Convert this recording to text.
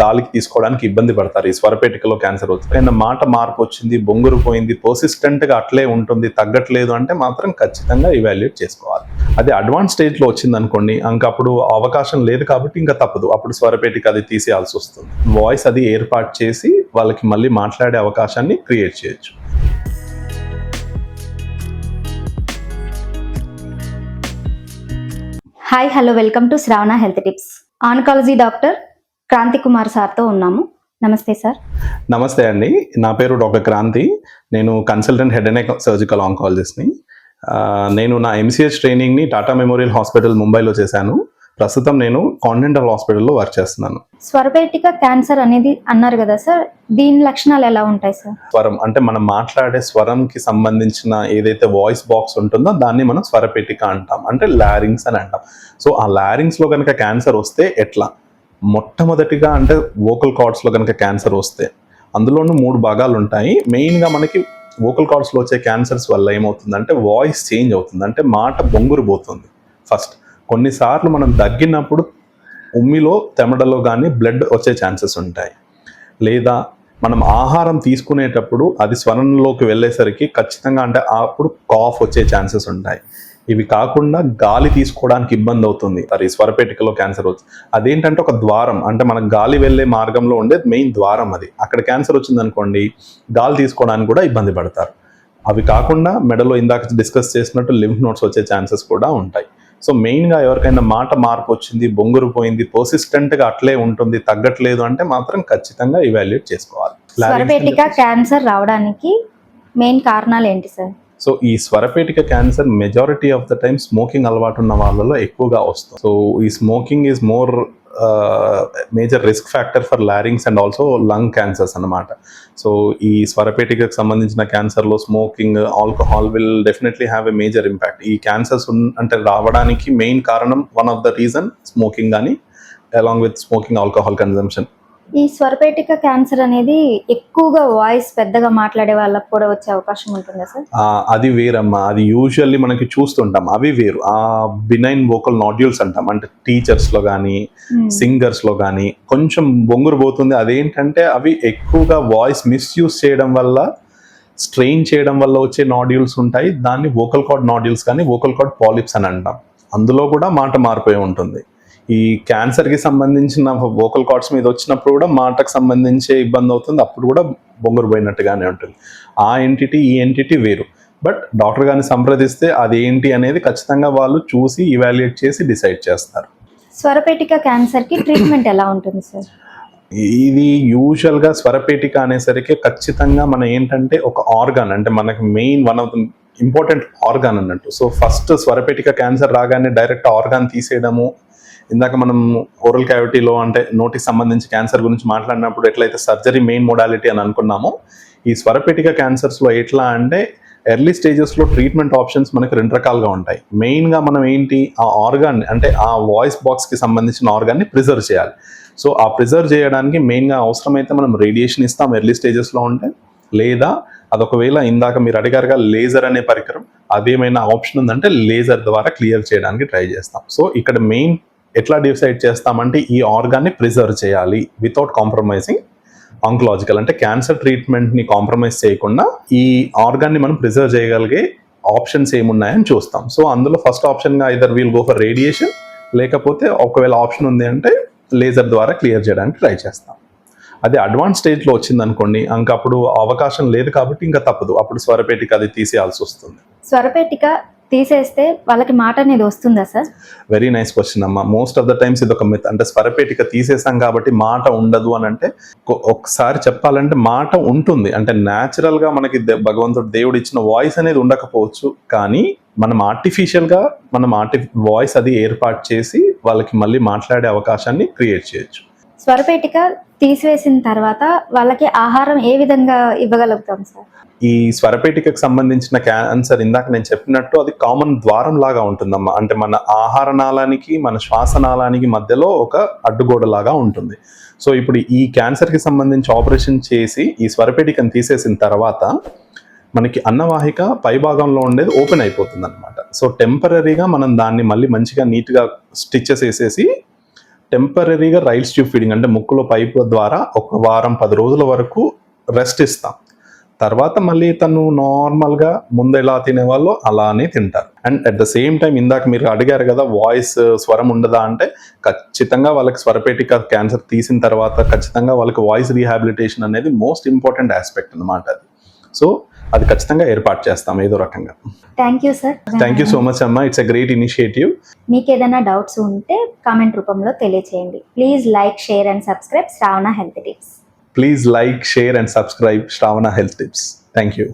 గాలికి తీసుకోవడానికి ఇబ్బంది పడతారు. ఈ స్వరపేటికలో క్యాన్సర్ వచ్చి అయినా మాట మార్పు వచ్చింది బొంగురు పోయింది persistent గా అట్లే ఉంటుంది తగ్గట్లేదు అంటే మాత్రం ఖచ్చితంగా ఇవాల్యుయేట్ చేసుకోవాలి. అది అడ్వాన్స్ స్టేజ్లో వచ్చింది అనుకోండి ఇంకా అప్పుడు అవకాశం లేదు కాబట్టి ఇంకా తప్పదు. అప్పుడు స్వరపేటిక అది తీసేయాల్సి వస్తుంది. వాయిస్ అది ఏర్పాటు చేసి వాళ్ళకి మళ్ళీ మాట్లాడే అవకాశాన్ని క్రియేట్ చేయొచ్చు. Hi hello welcome to Shravana health tips oncology doctor Kranthi Kumar సార్తో ఉన్నాము. నమస్తే సార్. నమస్తే అండి. నా పేరు డాక్టర్ క్రాంతి. నేను కన్సల్టెంట్ హెడ్ అండ్ సర్జికల్ ఆంకాలజిస్ట్ని. నేను నా ఎంసీహెచ్ ట్రైనింగ్ని టాటా మెమోరియల్ హాస్పిటల్ ముంబైలో చేశాను. ప్రస్తుతం నేను కాంటినెంటల్ హాస్పిటల్లో వర్క్ చేస్తున్నాను. స్వరపేటిక క్యాన్సర్ అనేది అన్నారు కదా సార్. దీని లక్షణాలు ఎలా ఉంటాయి సార్? స్వరం అంటే మనం మాట్లాడే స్వరంకి సంబంధించిన ఏదైతే వాయిస్ బాక్స్ ఉంటుందో దాన్ని మనం స్వరపేటిక అంటాం. అంటే లారింగ్స్ అని అంటాం. సో ఆ లారింగ్స్లో కనుక క్యాన్సర్ వస్తే ఎట్లా? మొట్టమొదటిగా అంటే వోకల్ కార్డ్స్లో కనుక క్యాన్సర్ వస్తే అందులోనూ మూడు భాగాలు ఉంటాయి. మెయిన్గా మనకి వోకల్ కార్డ్స్లో వచ్చే క్యాన్సర్స్ వల్ల ఏమవుతుందంటే వాయిస్ చేంజ్ అవుతుంది. అంటే మాట బొంగురు పోతుంది. ఫస్ట్ కొన్నిసార్లు మనం దగ్గినప్పుడు ఉమ్మిలో తెమడలో కానీ బ్లడ్ వచ్చే ఛాన్సెస్ ఉంటాయి. లేదా మనం ఆహారం తీసుకునేటప్పుడు అది స్వరంలోకి వెళ్ళేసరికి ఖచ్చితంగా అంటే అప్పుడు కాఫ్ వచ్చే ఛాన్సెస్ ఉంటాయి. ఇవి కాకుండా గాలి తీసుకోవడానికి ఇబ్బంది అవుతుంది. అది స్వరపేటికలో క్యాన్సర్ వచ్చి అదేంటంటే ఒక ద్వారం. అంటే మనకు గాలి వెళ్ళే మార్గంలో ఉండేది మెయిన్ ద్వారం అది. అక్కడ క్యాన్సర్ వచ్చింది అనుకోండి గాలి తీసుకోవడానికి కూడా ఇబ్బంది పడతారు. అవి కాకుండా మెడలో ఇందాక డిస్కస్ చేసినట్టు లింఫ్ నోట్స్ వచ్చే ఛాన్సెస్ కూడా ఉంటాయి. సో మెయిన్గా ఎవరికైనా మాట మార్పు వచ్చింది బొంగురు పోయింది persistent గా అట్లే ఉంటుంది తగ్గట్లేదు అంటే మాత్రం ఖచ్చితంగా ఇవాల్యుయేట్ చేసుకోవాలి. క్యాన్సర్ రావడానికి మెయిన్ కారణాలు ఏంటి సార్ సో ఈ స్వరపేటిక cancer majority of the time smoking అలవాటు ఉన్న వాళ్ళలో ఎక్కువగా వస్తుంది. సో ఈ smoking is more major risk factor for larynx and also lung cancers అన్నమాట. సో ఈ స్వరపేటికకు సంబంధించిన క్యాన్సర్లో smoking alcohol will definitely have a major impact ఈ క్యాన్సర్స్ అంటే రావడానికి మెయిన్ కారణం one of the reason smoking కానీ along with smoking alcohol consumption ఈ స్వరపేటిక క్యాన్సర్ అనేది ఎక్కువగా వాయిస్ పెద్దగా మాట్లాడే వాళ్ళకు కూడా వచ్చే అవకాశం ఉంటుందా సార్? అది వేరమ్మా. అది యూజువల్లీ మనకి చూస్తుంటాం. అవి వేరు. ఆ బినైన్ వోకల్ నాడ్యూల్స్ అంటాం. అంటే టీచర్స్లో కానీ Hmm. సింగర్స్లో కానీ కొంచెం బొంగురు పోతుంది. అదేంటంటే అవి ఎక్కువగా వాయిస్ మిస్యూజ్ చేయడం వల్ల స్ట్రెయిన్ చేయడం వల్ల వచ్చే నాడ్యూల్స్ ఉంటాయి. దాన్ని వోకల్ కార్డ్ నాడ్యూల్స్ కానీ వోకల్ కార్డ్ పాలిప్స్ అని అంటాం. అందులో కూడా మాట మారిపోయి ఉంటుంది. ఈ క్యాన్సర్కి సంబంధించిన వోకల్ కార్డ్స్ మీద వచ్చినప్పుడు కూడా మాటకు సంబంధించే ఇబ్బంది అవుతుంది. అప్పుడు కూడా బొంగురు పోయినట్టుగానే ఉంటుంది. ఆ ఎంటిటీ ఈ ఎంటిటీ వేరు. బట్ డాక్టర్ గారిని సంప్రదిస్తే అది ఏంటి అనేది ఖచ్చితంగా వాళ్ళు చూసి ఇవాల్యుయేట్ చేసి డిసైడ్ చేస్తారు. స్వరపేటిక క్యాన్సర్కి ట్రీట్మెంట్ ఎలా ఉంటుంది సార్ ఇది యూజువల్గా స్వరపేటిక అనేసరికి ఖచ్చితంగా మన ఏంటంటే ఒక ఆర్గాన్ అంటే మనకి main one of the important organ అన్నట్టు. సో ఫస్ట్ స్వరపేటిక క్యాన్సర్ రాగానే డైరెక్ట్ ఆర్గాన్ తీసేయడము ఇందాక మనం ఓరల్ క్యావిటీలో అంటే నోటికి సంబంధించి క్యాన్సర్ గురించి మాట్లాడినప్పుడు ఎట్లయితే సర్జరీ మెయిన్ మోడాలిటీ అని అనుకున్నామో ఈ స్వరపేటిక క్యాన్సర్స్లో ఎట్లా అంటే ఎర్లీ స్టేజెస్లో ట్రీట్మెంట్ ఆప్షన్స్ మనకి రెండు రకాలుగా ఉంటాయి. మెయిన్గా మనం ఏంటి? ఆ ఆర్గాన్ అంటే ఆ వాయిస్ బాక్స్కి సంబంధించిన ఆర్గాన్ని ప్రిజర్వ్ చేయాలి. సో ఆ ప్రిజర్వ్ చేయడానికి మెయిన్గా అవసరమైతే మనం రేడియేషన్ ఇస్తాం ఎర్లీ స్టేజెస్లో ఉంటే లేదా అదొకవేళ ఇందాక మీరు అడిగారుగా లేజర్ అనే పరికరం అదేమైనా ఆప్షన్ ఉందంటే లేజర్ ద్వారా క్లియర్ చేయడానికి ట్రై చేస్తాం. సో ఇక్కడ మెయిన్ ఎట్లా డిసైడ్ చేస్తామంటే ఈ ఆర్గాన్ని ప్రిజర్వ్ చేయాలి వితౌట్ కాంప్రమైజింగ్ ఆంకలాజికల్. అంటే క్యాన్సర్ ట్రీట్మెంట్ని కాంప్రమైజ్ చేయకుండా ఈ ఆర్గాన్ని మనం ప్రిజర్వ్ చేయగలిగే ఆప్షన్స్ ఏమున్నాయని చూస్తాం. సో అందులో first ఆప్షన్గా either we'll go for radiation లేకపోతే ఒకవేళ ఆప్షన్ ఉంది అంటే లేజర్ ద్వారా క్లియర్ చేయడానికి ట్రై చేస్తాం. అది అడ్వాన్స్ స్టేజ్లో వచ్చింది అనుకోండి ఇంకా అప్పుడు అవకాశం లేదు కాబట్టి ఇంకా తప్పదు. అప్పుడు స్వరపేటిక అది తీసేయాల్సి వస్తుంది. స్వరపేటిక తీసేస్తే వాళ్ళకి మాట అనేది వస్తుందా సార్? వెరీ నైస్ క్వశ్చన్ అమ్మా. మోస్ట్ ఆఫ్ ద టైమ్స్ ఇది ఒక మిత్ అంటే స్వరపేటిక తీసేసాం కాబట్టి మాట ఉండదు అని అంటే ఒకసారి చెప్పాలంటే మాట ఉంటుంది. అంటే గా మనకి భగవంతుడు దేవుడు ఇచ్చిన వాయిస్ అనేది ఉండకపోవచ్చు. కానీ మనం artificial గా మనం ఆర్టి వాయిస్ అది ఏర్పాటు చేసి వాళ్ళకి మళ్ళీ మాట్లాడే అవకాశాన్ని క్రియేట్ చేయొచ్చు. స్వరపేటిక తీసివేసిన తర్వాత వాళ్ళకి ఆహారం ఏ విధంగా ఇవ్వగలుగుతాం సార్? ఈ స్వరపేటికకు సంబంధించిన క్యాన్సర్ ఇందాక నేను చెప్పినట్టు అది కామన్ ద్వారం లాగా ఉంటుందమ్మా. అంటే మన ఆహార నాళానికి మన శ్వాస నాళానికి మధ్యలో ఒక అడ్డుగోడ లాగా ఉంటుంది. సో ఇప్పుడు ఈ క్యాన్సర్కి సంబంధించి ఆపరేషన్ చేసి ఈ స్వరపేటికను తీసేసిన తర్వాత మనకి అన్నవాహిక పై భాగంలో ఉండేది ఓపెన్ అయిపోతుంది అనమాట సో టెంపరీగా మనం దాన్ని మళ్ళీ మంచిగా నీట్గా స్టిచెస్ వేసేసి టెంపరీగా రైల్స్ ట్యూబ్ ఫీడింగ్ అంటే ముక్కులో పైపు ద్వారా ఒక వారం పది రోజుల వరకు రెస్ట్ ఇస్తాం. తర్వాత మళ్ళీ తను నార్మల్గా ముందు ఎలా తినేవాళ్ళో అలానే తింటారు. And at the same time ఇందాక మీరు అడిగారు కదా వాయిస్ స్వరం ఉండదా అంటే ఖచ్చితంగా వాళ్ళకి స్వరపేటిక క్యాన్సర్ తీసిన తర్వాత ఖచ్చితంగా వాళ్ళకి వాయిస్ రీహాబిలిటేషన్ అనేది మోస్ట్ ఇంపార్టెంట్ ఆస్పెక్ట్ అన్నమాట అది. సో అది ఖచ్చితంగా ఏర్పాటు చేస్తాం ఏదో రకంగా. Thank you sir thank you so much అమ్మా. ఇట్స్ అ గ్రేట్ ఇనిషియేటివ్ మీకు ఏదైనా డౌట్స్ ఉంటే కామెంట్ రూపంలో తెలియచేయండి. Please like share and subscribe Shravana health tips please like share and subscribe Shravana health tips thank you